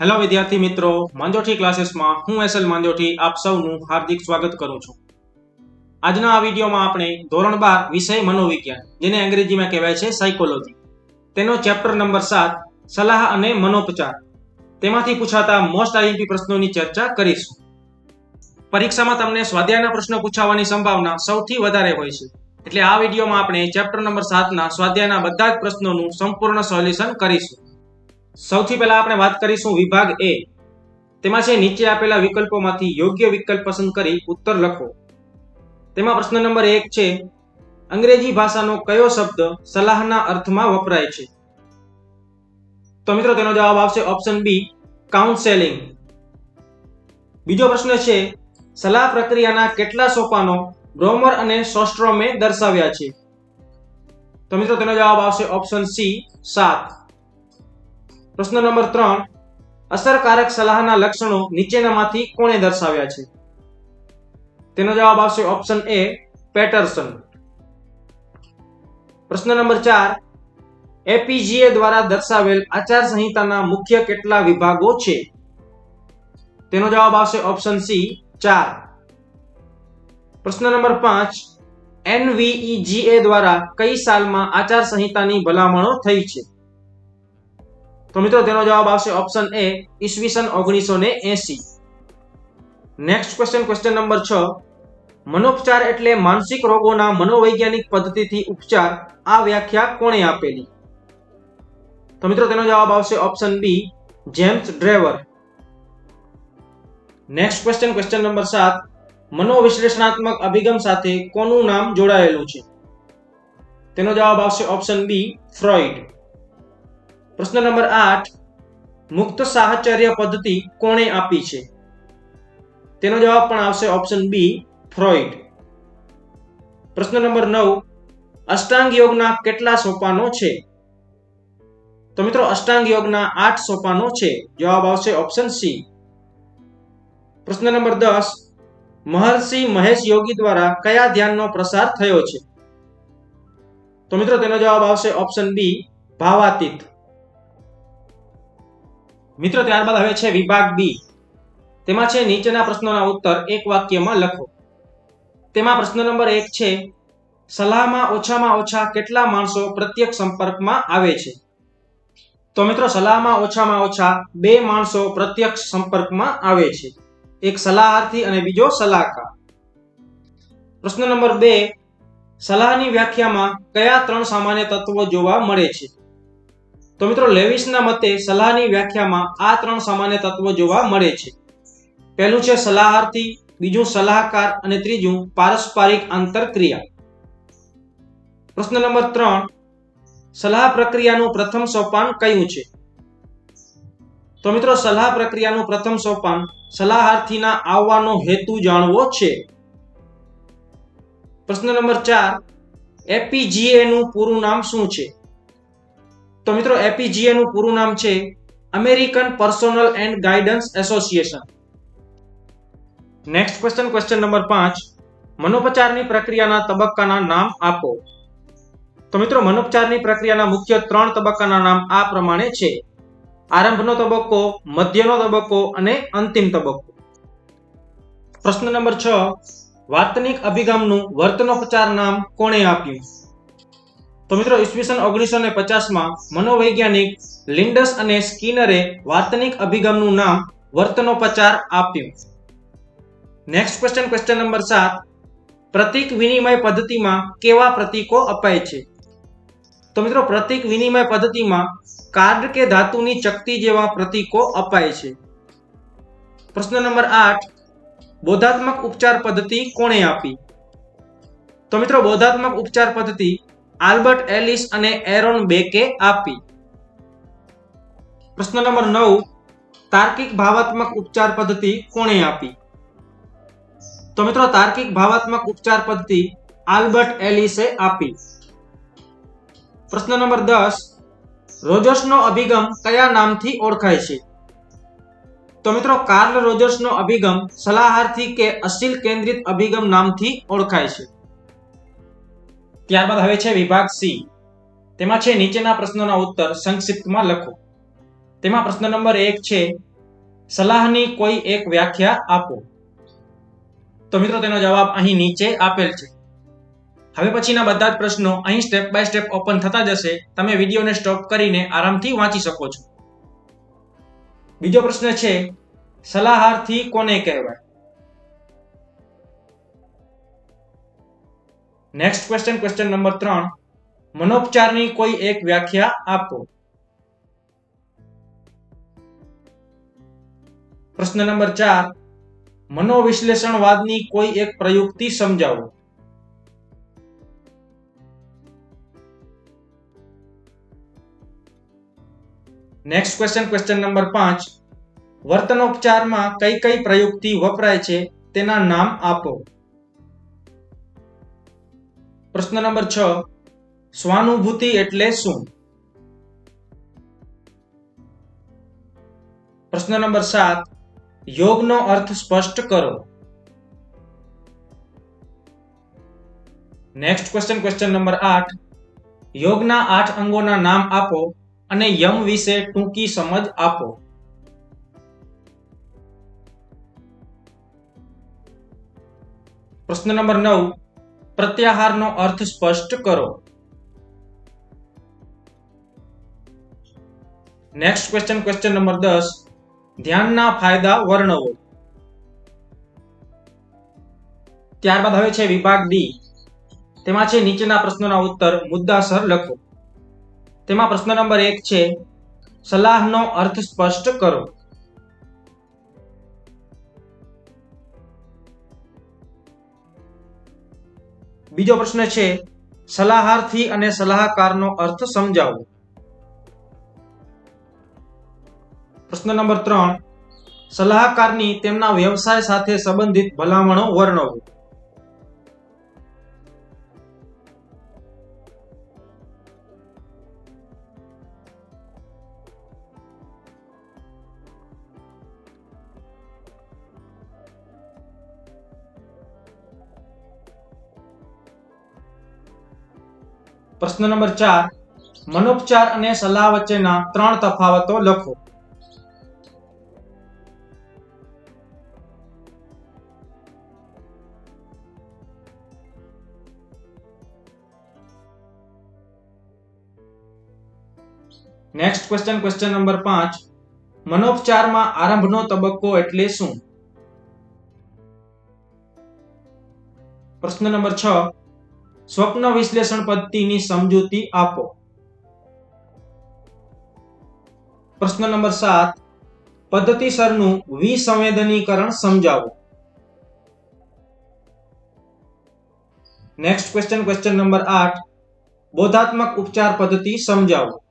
Hello વિદ્યાર્થી મિત્રો. માંજોઠી ક્લાસીસમાં હું એસએલ માંજોઠી આપ સૌનું હાર્દિક સ્વાગત કરું છું. આજના આ વિડીયોમાં આપણે ધોરણ બાર વિષય મનોવિજ્ઞાન, જેને અંગ્રેજીમાં કહેવાય છે સાયકોલોજી તેનો ચેપ્ટર નંબર સાત, સલાહ અને મનોપચાર. તેમાંથી પૂછાતા મોસ્ટ આઈએમપી પ્રશ્નોની ચર્ચા કરીશું. પરીક્ષામાં તમને સ્વાધ્યાયના પ્રશ્નો પૂછાવાની સંભાવના સૌથી વધારે હોય છે. એટલે આ વિડીયોમાં આપણે ચેપ્ટર નંબર સાતના સ્વાધ્યાયના બધા જ પ્રશ્નોનું સંપૂર્ણ સોલ્યુશન કરીશું. સૌથી પહેલા આપણે વાત કરીશું વિભાગ એ. તેમાં છે, નીચે આપેલા વિકલ્પોમાંથી યોગ્ય વિકલ્પ પસંદ કરી ઉત્તર લખો. તેમાં પ્રશ્ન નંબર એક છે, અંગ્રેજી ભાષાનો કયો શબ્દ સલાહના અર્થમાં વપરાય છે? તો મિત્રો, તેનો જવાબ આવશે ઓપ્શન બી, કાઉન્સેલિંગ. બીજો પ્રશ્ન છે, સલાહ પ્રક્રિયાના કેટલા સોપાનો બ્રોમર અને સોસ્ટ્રોમે દર્શાવ્યા છે? તો મિત્રો, તેનો જવાબ આવશે ઓપ્શન સી, સાત. પ્રશ્ન નંબર ત્રણ, અસરકારક સલાહના લક્ષણો નીચેનામાંથી કોણે દર્શાવ્યા છે? તેનો જવાબ આવશે ઓપ્શન એ પેટરસન. પ્રશ્ન નંબર ચાર એપીજીએ દ્વારા દર્શાવેલ આચારસંહિતાના મુખ્ય કેટલા વિભાગો છે? તેનો જવાબ આવશે ઓપ્શન સી ચાર. પ્રશ્ન નંબર પાંચ એનવીઈજીએ દ્વારા કઈ સાલમાં આચાર સંહિતાની ભલામણો થઈ છે? તો મિત્રો, તેનો જવાબ આવશે ઓપ્શન એ ઈસવીસન ઓગણીસો ને એસી નેક્સ્ટ ક્વેશ્ચન ક્વેશ્ચન નંબર છ. મનોપચાર એટલે માનસિક રોગોના મનોવૈજ્ઞાનિક પદ્ધતિથી ઉપચાર. આ વ્યાખ્યા કોણે આપેલી? તો મિત્રો, તેનો જવાબ આવશે option B James Drever. Next question question number સાત. મનોવિશ્લેષણાત્મક અભિગમ સાથે કોનું નામ જોડાયેલું છે? તેનો જવાબ આવશે ઓપ્શન બી ફ્રોઈડ. પ્રશ્ન નંબર આઠ, મુક્ત સાહચર્ય પદ્ધતિ કોણે આપી છે? તેનો જવાબ પણ આવશે ઓપ્શન બી ફ્રોઈડ. પ્રશ્ન નંબર નવ, અષ્ટાંગ યોગના કેટલા સોપાનો છે? તો મિત્રો, અષ્ટાંગ યોગના આઠ સોપાનો છે. જવાબ આવશે ઓપ્શન સી પ્રશ્ન નંબર દસ, મહર્ષિ મહેશ યોગી દ્વારા કયા ધ્યાનનો પ્રસાર થયો છે? તો મિત્રો, તેનો જવાબ આવશે ઓપ્શન બી ભાવાતીત. મિત્રો, ત્યારબાદ હવે છે વિભાગ બી. તેમાં છે નીચેના પ્રશ્નોના ઉત્તર એક વાક્યમાં લખો. તેમાં પ્રશ્ન નંબર એક છે, સલાહમાં ઓછામાં ઓછા કેટલા માણસો પ્રત્યક્ષ સંપર્કમાં આવે છે? તો મિત્રો, સલાહમાં ઓછામાં ઓછા બે માણસો પ્રત્યક્ષ સંપર્કમાં આવે છે. એક સલાહાર્થી અને બીજો સલાહકાર. પ્રશ્ન નંબર બે, સલાહની વ્યાખ્યામાં કયા ત્રણ સામાન્ય તત્વો જોવા મળે છે? તો મિત્રો લેવિસના મતે સલાહની વ્યાખ્યામાં આ ત્રણ સામાન્ય તત્વો જોવા મળે છે. પહેલું છે સલાહાર્થી, બીજું સલાહકાર અને ત્રીજું પારસ્પરિક આંતરક્રિયા. પ્રશ્ન નંબર ત્રણ, સલાહ પ્રક્રિયાનું પ્રથમ સોપાન કયું છે? તો મિત્રો સલાહ પ્રક્રિયાનું પ્રથમ સોપાન સલાહાર્થીના આવવાનો હેતુ જાણવો છે. પ્રશ્ન નંબર ચાર એપીજીએ નું પૂરું નામ શું છે? તો મિત્રો એપીજીએ નું પૂરું નામ છે American personnel and guidance association next question question number પાંચ. મનોપચારની પ્રક્રિયાના તબક્કાના નામ આપો. તો મિત્રો, મનોપચારની પ્રક્રિયાના મુખ્ય ત્રણ તબક્કાના નામ આ પ્રમાણે છે. આરંભનો તબક્કો, મધ્યનો તબક્કો અને અંતિમ તબક્કો. પ્રશ્ન નંબર છ. વાર્તનિક અભિગમનું વર્તનોપચાર નામ કોણે આપ્યું? તો મિત્રો, ઈસવીસન ઓગણીસો ને પચાસમાં મનોવૈજ્ઞાનિક લિન્ડસ અને સ્કીનરે વાર્તનિક અભિગમનું નામ વર્તનોપચાર આપ્યું. નેક્સ્ટ ક્વેશ્ચન ક્વેશ્ચન નંબર સાત. પ્રતિક વિનિમય પદ્ધતિમાં કેવા પ્રતીકો અપાય છે? તો મિત્રો, પ્રતિક વિનિમય પદ્ધતિમાં કાર્ડ કે ધાતુની ચકતી જેવા પ્રતીકો અપાય છે. પ્રશ્ન નંબર આઠ. બોધાત્મક ઉપચાર પદ્ધતિ કોણે આપી? તો મિત્રો, બોધાત્મક ઉપચાર પદ્ધતિ આલ્બર્ટ એલિસ અને એરોન બેકે આપી. પ્રશ્ન નંબર નવ, તાર્કિક ભાવાત્મક ઉપચાર પદ્ધતિ કોણે આપી? તો મિત્રો, તાર્કિક ભાવાત્મક ઉપચાર પદ્ધતિ આલ્બર્ટ એલિસે આપી. પ્રશ્ન નંબર દસ, રોજર્સનો અભિગમ કયા નામથી ઓળખાય છે? તો મિત્રો, કાર્લ રોજર્સનો અભિગમ સલાહાર્થી કે અસીલ કેન્દ્રિત અભિગમ નામથી ઓળખાય છે. ત્યારબાદ હવે છે વિભાગ સી. તેમાં છે નીચેના પ્રશ્નોના ઉત્તર સંક્ષિપ્તમાં લખો. તેમાં પ્રશ્ન નંબર એક છે, સલાહની કોઈ એક વ્યાખ્યા આપો. તો મિત્રો તેનો જવાબ અહીં નીચે આપેલ છે. હવે પછીના બધા જ પ્રશ્નો અહીં સ્ટેપ બાય સ્ટેપ ઓપન થતા જશે. તમે વિડીયોને સ્ટોપ કરીને આરામથી વાંચી શકો છો. બીજો પ્રશ્ન છે, સલાહાર્થી કોને કહેવાય? નેક્સ્ટ ક્વેશ્ચન ક્વેશ્ચન નંબર ત્રણ મનોપચારની કોઈ એક વ્યાખ્યા આપો પ્રશ્ન નંબર ચાર મનોવિશ્લેષણવાદની કોઈ એક પ્રયુક્તિ સમજાવો નેક્સ્ટ ક્વેશ્ચન ક્વેશ્ચન નંબર પાંચ વર્તનોપચારમાં કઈ કઈ પ્રયુક્તિ વપરાય છે તેના નામ આપો પ્રશ્ન નંબર છ. સ્વાનુભૂતિ એટલે શું? પ્રશ્ન નંબર સાત. યોગનો અર્થ સ્પષ્ટ કરો. નેક્સ્ટ ક્વેશ્ચન ક્વેશ્ચન નંબર આઠ. યોગના આઠ અંગોના નામ આપો અને યમ વિશે ટૂંકી સમજ આપો. પ્રશ્ન નંબર નવ. પ્રત્યાહારનો અર્થ સ્પષ્ટ કરો. નેક્સ્ટ ક્વેશ્ચન ક્વેશ્ચન નંબર દસ. ધ્યાનના ફાયદા વર્ણવો. ત્યારબાદ હવે છે વિભાગ ડી તેમાં છે નીચેના પ્રશ્નોના ઉત્તર. મુદ્દાસર લખો. તેમાં પ્રશ્ન નંબર એક છે, સલાહનો અર્થ સ્પષ્ટ કરો. બીજો પ્રશ્ન છે, સલાહાર્થી અને સલાહકારનો અર્થ સમજાવો પ્રશ્ન નંબર ત્રણ, સલાહકારની તેમના વ્યવસાય સાથે સંબંધિત ભલામણો વર્ણવો. પ્રશ્ન નંબર ચાર, મનોપચાર અને સલાહ વચ્ચેના ત્રણ તફાવતો લખો. નેક્સ્ટ ક્વેશ્ચન ક્વેશ્ચન નંબર પાંચ, મનોપચારમાં આરંભનો તબક્કો એટલે શું? પ્રશ્ન નંબર છ સ્વપ્ન વિશ્લેષણ પદ્ધતિની સમજૂતી આપો. પ્રશ્ન નંબર સાત, પદ્ધતિસરનું વિસંવેદનીકરણ સમજાવો. નેક્સ્ટ ક્વેશ્ચન ક્વેશ્ચન નંબર આઠ, બોધાત્મક ઉપચાર પદ્ધતિ સમજાવો.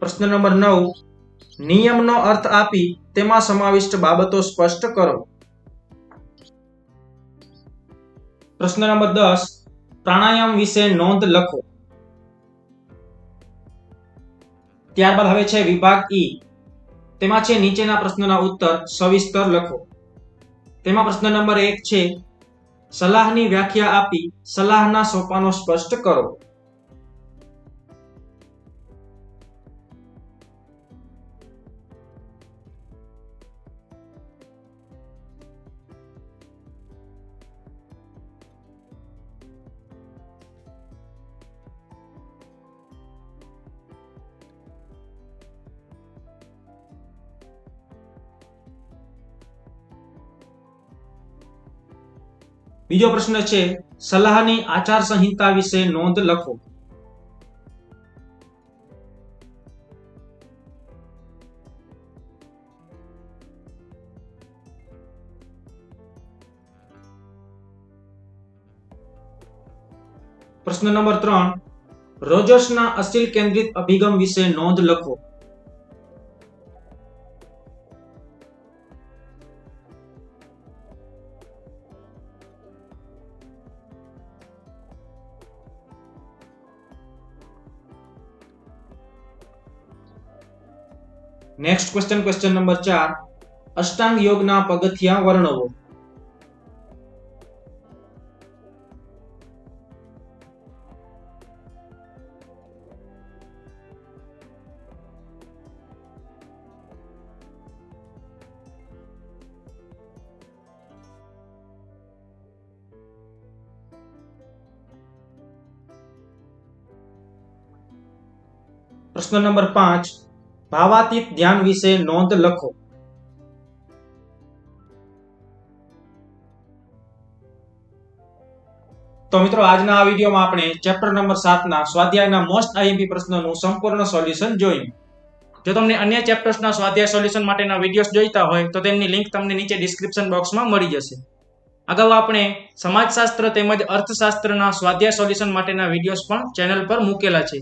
પ્રશ્ન નંબર નવ, નિયમનો અર્થ આપી તેમાં સમાવિષ્ટ બાબતો સ્પષ્ટ કરો. પ્રશ્ન નંબર દસ, પ્રાણાયામ વિશે નોંધ લખો. ત્યારબાદ હવે છે વિભાગ ઈ. તેમાં છે નીચેના પ્રશ્નના ઉત્તર સવિસ્તર લખો. તેમાં પ્રશ્ન નંબર એક છે, સલાહની વ્યાખ્યા આપી સલાહના સોપાનો સ્પષ્ટ કરો. બીજો પ્રશ્ન છે, સલાહની આચાર સંહિતા વિશે નોંધ લખો. પ્રશ્ન નંબર ત્રણ, રોજર્સના અસીલ કેન્દ્રિત અભિગમ વિશે નોંધ લખો. નેક્સ્ટ ક્વેશ્ચન ક્વેશ્ચન નંબર ચાર અષ્ટાંગ યોગના પગથિયા વર્ણવો પ્રશ્ન નંબર પાંચ ભાવાતીત ધ્યાન વિશે નોંધ લખો. તો મિત્રો, આજના આ વિડીયોમાં આપણે ચેપ્ટર નંબર સાતના સ્વાધ્યાયના મોસ્ટ આઈએમપી પ્રશ્નોનું સંપૂર્ણ સોલ્યુશન જોયું. જો તમને અન્ય ચેપ્ટર્સના સ્વાધ્યાય સોલ્યુશન માટેના વિડીયોઝ જોઈતા હોય, તો તેમની લિંક તમને નીચે ડિસ્ક્રિપ્શન બોક્સમાં મળી જશે. અગાઉ આપણે સમાજશાસ્ત્ર તેમજ અર્થશાસ્ત્રના સ્વાધ્યાય સોલ્યુશન માટેના વિડીયોઝ પણ ચેનલ પર મૂકેલા છે.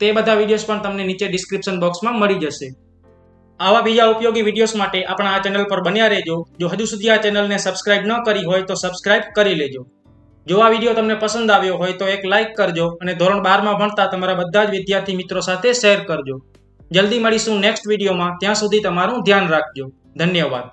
તે બધા વિડીયોઝ પણ તમને નીચે ડિસ્ક્રિપ્શન બોક્સમાં મળી જશે. આવા બીજા ઉપયોગી વિડીયોઝ માટે આપણા આ ચેનલ પર બન્યા રહેજો. જો હજુ સુધી આ ચેનલને સબસ્ક્રાઇબ ન કરી હોય તો સબસ્ક્રાઇબ કરી લેજો. જો આ વીડિયો તમને પસંદ આવ્યો હોય તો એક લાઇક કરજો અને ધોરણ બારમાં ભણતા તમારા બધા જ વિદ્યાર્થી મિત્રો સાથે શેર કરજો. જલ્દી મળીશું નેક્સ્ટ વિડીયોમાં ત્યાં સુધી તમારું ધ્યાન રાખજો. ધન્યવાદ.